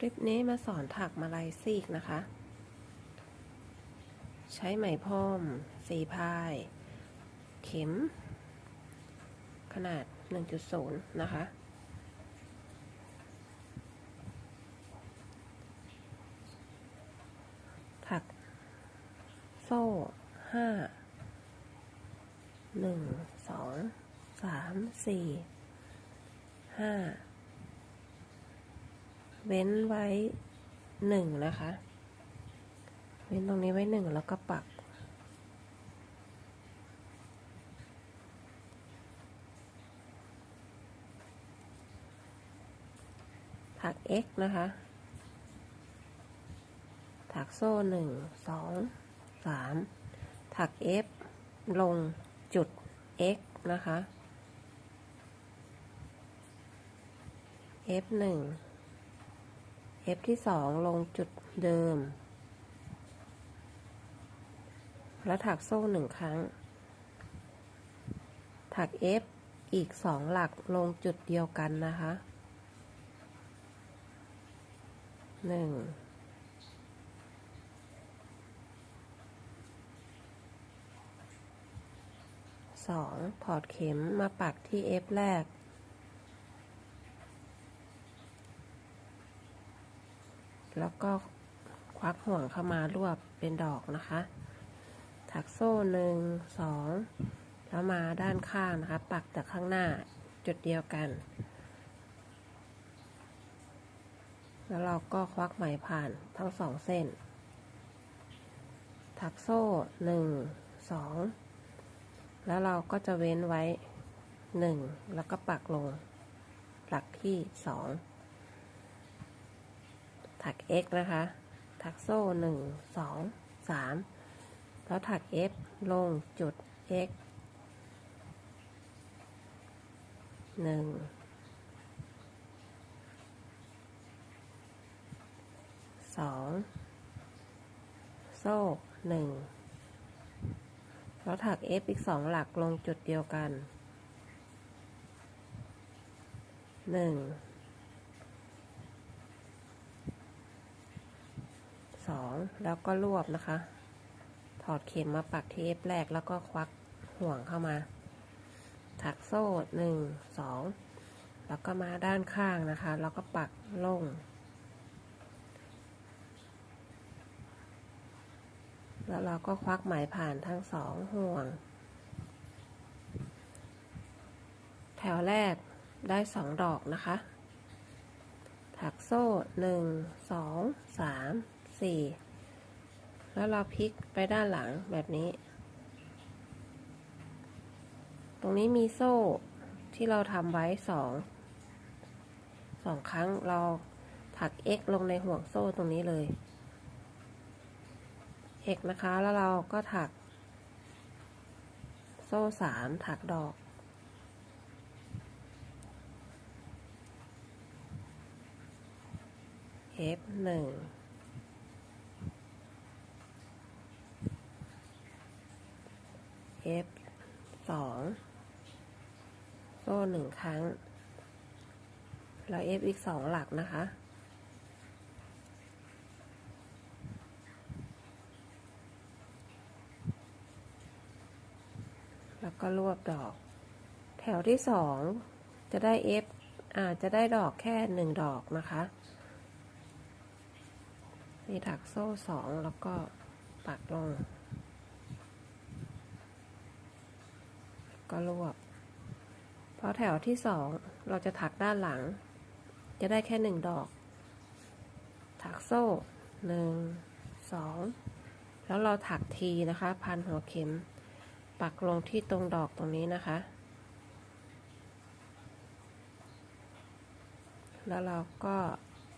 คลิปนี้มาสอนถักมาลายซีกนะคะ ใช้ไหมพรมสีพาย เข็ม ขนาด 1.0 นะคะ ถัก โซ่ห้าหนึ่งสองสามสี่ห้า เว้นไว้หนึ่งนะคะ เว้นตรงนี้ไว้หนึ่งแล้วก็ปัก ถัก x นะคะ ถักโซ่หนึ่งสองสามถัก f ลงจุด x นะคะ f หนึ่ง f ที่สองลงจุดเดิม แล้วถักโซ่หนึ่งครั้ง ถัก f อีกสองหลักลงจุดเดียวกันนะคะหนึ่งสองถอดเข็มมาปักที่ F แรก แล้วก็ควักห่วงเข้ามารวบเป็นดอกนะคะ ถักโซ่หนึ่งสองแล้วมาด้านข้างนะคะ ปักจากข้างหน้าจุดเดียวกัน แล้วเราก็ควักไหมผ่านทั้งสองเส้น ถักโซ่หนึ่งสองแล้วเราก็จะเว้นไว้หนึ่งแล้วก็ปักลง หลักที่สอง ถัก x นะคะ ถักโซ่หนึ่งสองสามแล้วถัก f ลงจุด x หนึ่งสองโซ่หนึ่งแล้วถัก F อีกสองหลักลงจุดเดียวกันหนึ่ง สองแล้วก็รวบนะคะ ถอดเข็มมาปักที่ F แรกแล้วก็ควักห่วงเข้ามา ถักโซ่หนึ่งสองแล้วก็มาด้านข้างนะคะ แล้วก็ปักลง แล้วเราก็ควักไหมผ่านทั้งสองห่วง แถวแรกได้สองดอกนะคะ ถักโซ่หนึ่งสองสาม สี่แล้วเราพลิกไปด้านหลังแบบนี้ ตรงนี้มีโซ่ที่เราทำไว้สองสองครั้งเราถัก x ลงในห่วงโซ่ตรงนี้เลยเอกนะคะ แล้วเราก็ถัก โซ่สามถักดอก F หนึ่ง F สองโซ่หนึ่งครั้ง แล้ว F อีกสองหลักนะคะ แล้วก็รวบดอก แถวที่สองจะได้ F อาจจะได้ดอกแค่หนึ่งดอกนะคะนี่ถักโซ่สองแล้วก็ปักลง ก็รวบ เพราะแถวที่สองเราจะถักด้านหลัง จะได้แค่หนึ่งดอก ถักโซ่หนึ่งสองแล้วเราถักทีนะคะ พันหัวเข็ม ปักลงที่ตรงดอกตรงนี้นะคะ แล้วเราก็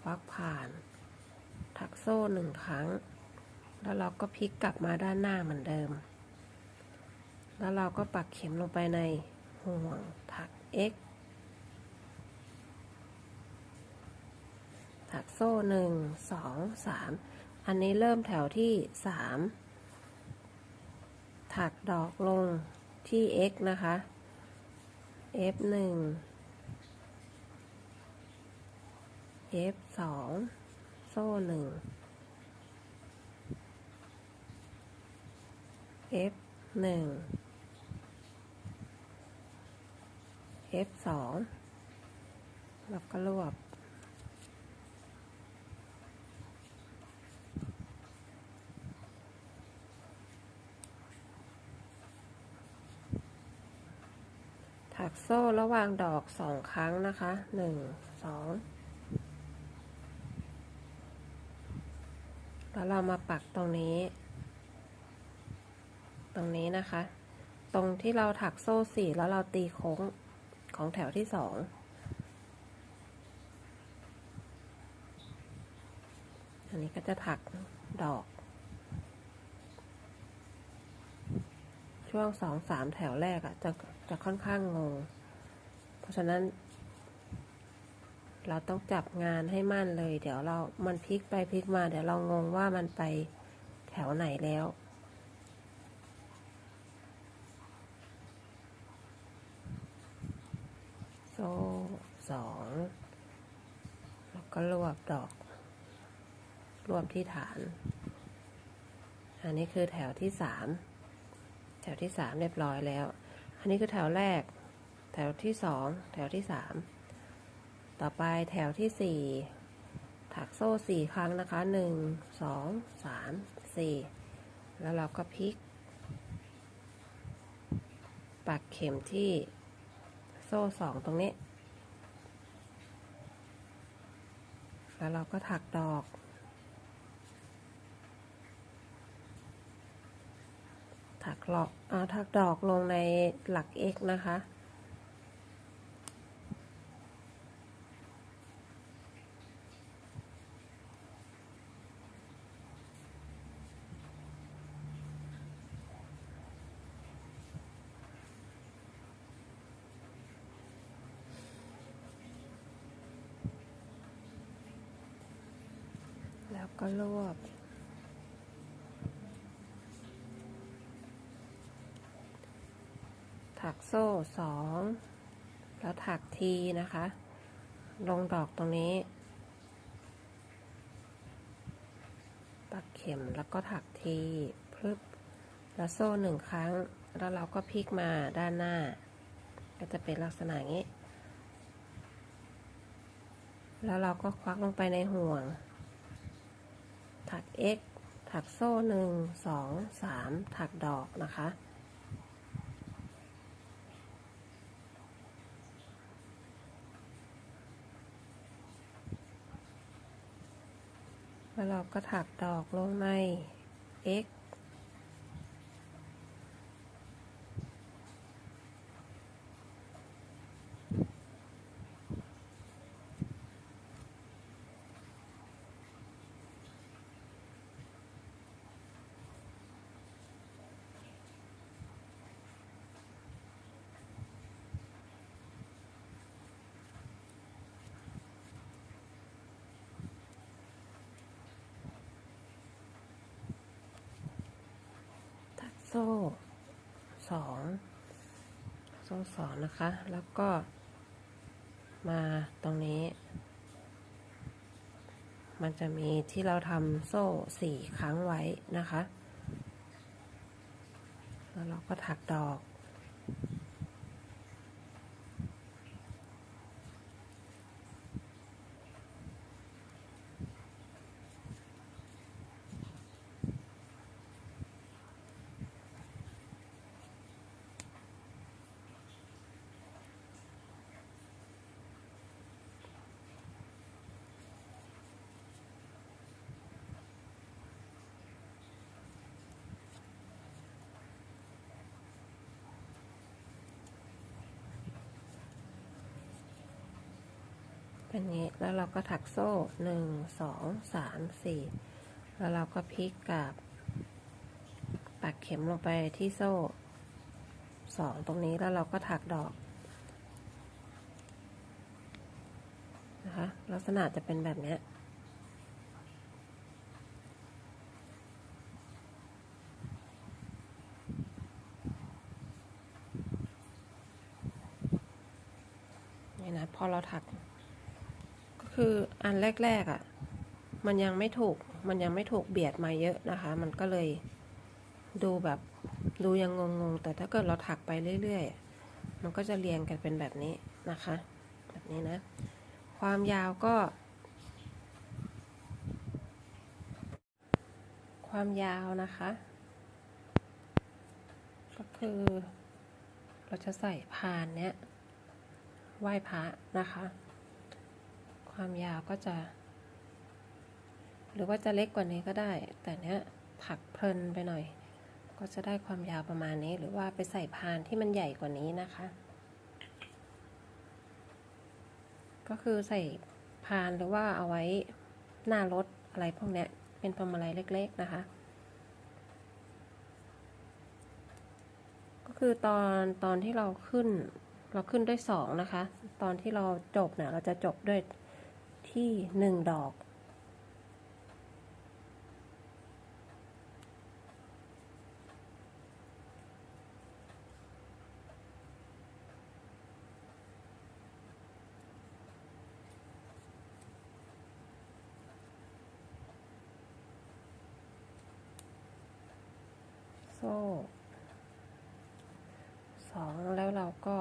วักผ่าน ถักโซ่หนึ่งครั้ง แล้วเราก็พลิกกลับมาด้านหน้าเหมือนเดิม แล้วเราก็ปักเข็มลงไปในห่วงถัก x ถักโซ่หนึ่งสองสามอันนี้เริ่มแถวที่สามถักดอกลงที่ x นะคะ f หนึ่ง f สองโซ่หนึ่ง F หนึ่ง F สองแล้วก็รวบ ถักโซ่ระหว่างดอกสองครั้งนะคะหนึ่งสองแล้วเรามาปักตรงนี้ ตรงนี้นะคะ ตรงที่เราถักโซ่สี่แล้วเราตีโค้ง ของแถวที่สองอันนี้ก็จะถักดอก ช่วงสองสามแถวแรกอะ่ะจะจะค่อนข้างงง เพราะฉะนั้น เราต้องจับงานให้มั่นเลย เดี๋ยวเรา มันพลิกไปพลิกมา เดี๋ยวเรางงว่ามันไปแถวไหนแล้ว โซ่สอง แล้ว ก็รวบดอก รวบที่ฐาน อันนี้คือแถวที่สามแถวที่สามเรียบร้อยแล้ว อันนี้คือแถวแรก แถวที่สองแถวที่สามต่อไปแถวที่สี่ถักโซ่สี่ครั้งนะคะหนึ่งสองสามสี่แล้วเราก็พลิก ปักเข็มที่โซ่สองตรงนี้ แล้วเราก็ถักดอก ถักหลอกเอาถักดอกลงในหลัก x นะคะ ก็รวบ ถักโซ่สอง แล้วถักทีนะคะ ลงดอกตรงนี้ ปักเข็มแล้วก็ถักทีพลึบแล้วโซ่หนึ่งครั้ง แล้วเราก็พลิกมาด้านหน้า ก็จะเป็นลักษณะงนี้ แล้วเราก็ควักลงไปในห่วง ถัก x ถักโซ่หนึ่งสองสามถักดอกนะคะ แล้วเราก็ถักดอกลงใน x ซ่สองโซ่สองนะคะ แล้วก็มาตรงนี้ มันจะมีที่เราทำโซ่สี่ครั้งไว้นะคะ แล้วเราก็ถักดอก เป็นงี้ แล้วเราก็ถักโซ่หนึ่งสองสามสี่แล้วเราก็พลิกกับปักเข็มลงไปที่โซ่สองตรงนี้แล้วเราก็ถักดอกนะคะลักษณะจะเป็นแบบนี้นี่นะพอเราถัก คืออันแรกๆอะ มันยังไม่ถูก มันยังไม่ถูกเบียดมาเยอะนะคะ มันก็เลยดูแบบดูยังงงๆ แต่ถ้าเกิดเราถักไปเรื่อยๆ มันก็จะเรียงกันเป็นแบบนี้นะคะ แบบนี้นะ ความยาวก็ ความยาวนะคะ ก็คือเราจะใส่พานเนี้ยไหว้พระนะคะ ความยาวก็จะ หรือว่าจะเล็กกว่านี้ก็ได้ แต่เนี้ยถักเพลินไปหน่อย ก็จะได้ความยาวประมาณนี้ หรือว่าไปใส่พานที่มันใหญ่กว่านี้นะคะ ก็คือใส่พานหรือว่าเอาไว้หน้ารถอะไรพวกเนี้ยเป็นพวงมาลัยเล็ก ๆ นะคะ ก็คือตอนตอนที่เราขึ้นเราขึ้นด้วยสองนะคะ ตอนที่เราจบเนี่ยเราจะจบด้วย ที่หนึ่งดอกโซ่สองแล้วเราก็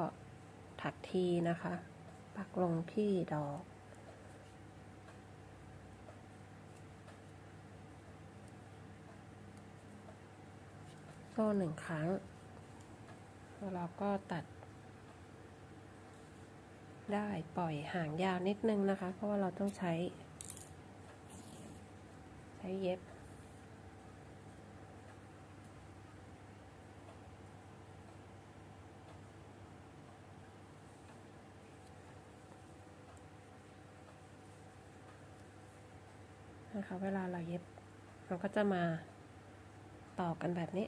ถักทีนะคะ ปักลงที่ดอก ซ่หนึ่งครั้ง แล้วเราก็ตัด ได้ปล่อยห่างยาวนิดนึงนะคะ เพราะว่าเราต้องใช้ ใช้เย็บนะคะเวลาเราเย็บ มันก็จะมาต่อกันแบบนี้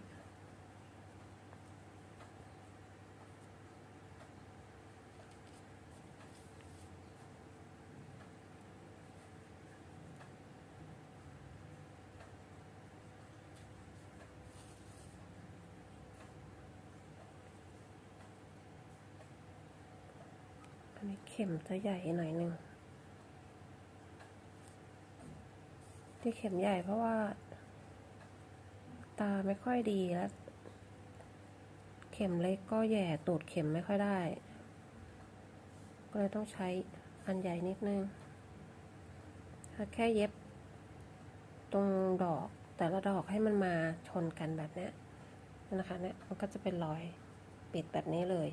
ข็มจะใหญ่หน่อยหนึ่งที่เข็มใหญ่เพราะว่า ตาไม่ค่อยดีแล้ว เข็มเล็กก็แย่ตูดเข็มไม่ค่อยได้ ก็เลยต้องใช้อันใหญ่นิดนึงถ้าแค่เย็บ ตรงดอกแต่ละดอกให้มันมาชนกันแบบนี้นะคะเนี่ยมันก็จะเป็นรอยปิดแบบนี้เลย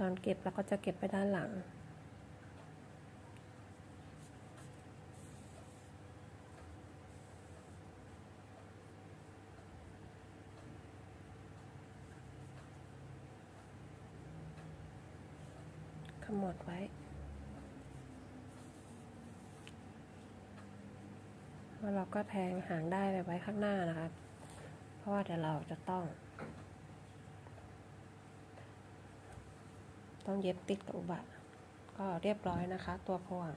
ตอนเก็บเราก็จะเก็บไปด้านหลัง ขมวดไว้แล้วเราก็แทงหางได้ไปไว้ข้างหน้านะคะ เพราะว่าเดี๋ยวเราจะต้อง ต้องเย็บติดกับอุบะก็เรียบร้อยนะคะ ตัวพวง